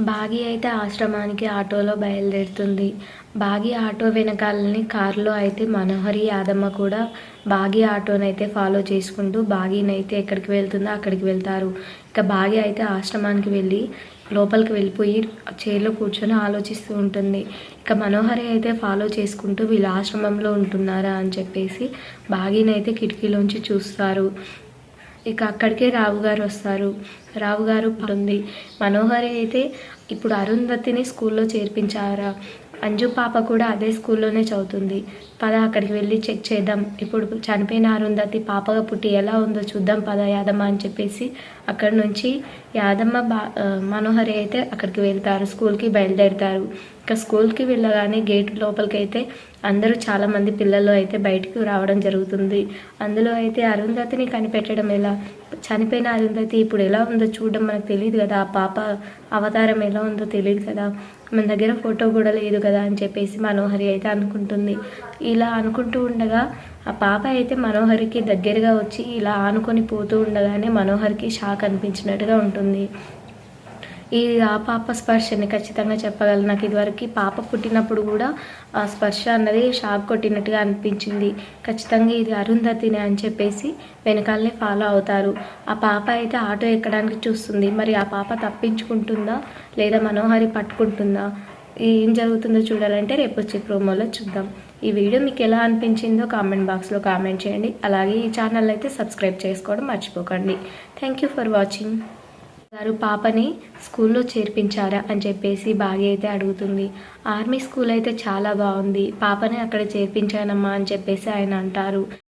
బాగి అయితే ఆశ్రమానికి ఆటోలో బయలుదేరుతుంది. బాగి ఆటో వెనకాలని కారులో అయితే మనోహరి యాదమ్మ కూడా బాగి ఆటోనైతే ఫాలో చేసుకుంటూ బాగినైతే ఎక్కడికి వెళ్తుందో అక్కడికి వెళ్తారు. ఇక బాగి అయితే ఆశ్రమానికి వెళ్ళి లోపలికి వెళ్ళిపోయి చైర్లో కూర్చొని ఆలోచిస్తూ ఉంటుంది. ఇక మనోహరి అయితే ఫాలో చేసుకుంటూ వీళ్ళ ఆశ్రమంలో ఉంటున్నారా అని చెప్పేసి బాగినైతే కిటికీలోంచి చూస్తారు. ఇక అక్కడికే రావు గారు వస్తారు. రావుగారు ఉంటుంది. ఉంది మనోహరి అయితే ఇప్పుడు అరుంధతిని స్కూల్లో చేర్పించారా? అంజు పాప కూడా అదే స్కూల్లోనే చదువుతుంది. పద అక్కడికి వెళ్ళి చెక్ చేద్దాం. ఇప్పుడు చనిపోయిన అరుంధతి పాపగా పుట్టి ఎలా ఉందో చూద్దాం పద యాదమ్మ అని చెప్పేసి అక్కడి నుంచి యాదమ్మ బా మనోహరి అయితే అక్కడికి వెళ్తారు. స్కూల్కి బయలుదేరుతారు. ఇక స్కూల్కి వెళ్ళగానే గేట్ లోపలికి అయితే అందరూ చాలామంది పిల్లలు అయితే బయటకు రావడం జరుగుతుంది. అందులో అయితే అరుంధతిని కనిపెట్టడం ఎలా? చనిపోయిన అరుంధతి ఇప్పుడు ఎలా ఉందో చూడడం మనకు తెలియదు కదా. ఆ పాప అవతారం ఎలా ఉందో తెలియదు కదా. మన దగ్గర ఫోటో కూడా లేదు కదా అని చెప్పేసి మనోహరి అయితే అనుకుంటుంది. ఇలా అనుకుంటూ ఉండగా ఆ పాప అయితే మనోహరికి దగ్గరగా వచ్చి ఇలా ఆనుకొని పోతూ ఉండగానే మనోహరికి షాక్ అనిపించినట్టుగా ఉంటుంది. ఈ ఆ పాప స్పర్శని ఖచ్చితంగా చెప్పగలను. నాకు ఇదివరకు పాప పుట్టినప్పుడు కూడా ఆ స్పర్శ అన్నది షాక్ కొట్టినట్టుగా అనిపించింది. ఖచ్చితంగా ఇది అరుంధతిని అని చెప్పేసి వెనకాలనే ఫాలో అవుతారు. ఆ పాప అయితే ఆటో ఎక్కడానికి చూస్తుంది. మరి ఆ పాప తప్పించుకుంటుందా? లేదా మనోహరి పట్టుకుంటుందా? ఏం జరుగుతుందో చూడాలంటే రేపు వచ్చే ప్రోమోలో చూద్దాం. ఈ వీడియో మీకు ఎలా అనిపించిందో కామెంట్ బాక్స్లో కామెంట్ చేయండి. అలాగే ఈ ఛానల్ అయితే సబ్స్క్రైబ్ చేసుకోవడం మర్చిపోకండి. Thank you for watching. గారు పాపని స్కూల్లో చేర్పించారా అని చెప్పేసి బాగా అయితే అడుగుతుంది. ఆర్మీ స్కూల్ అయితే చాలా బాగుంది. పాపని అక్కడ చేర్పించానమ్మా అని చెప్పేసి ఆయన అంటారు.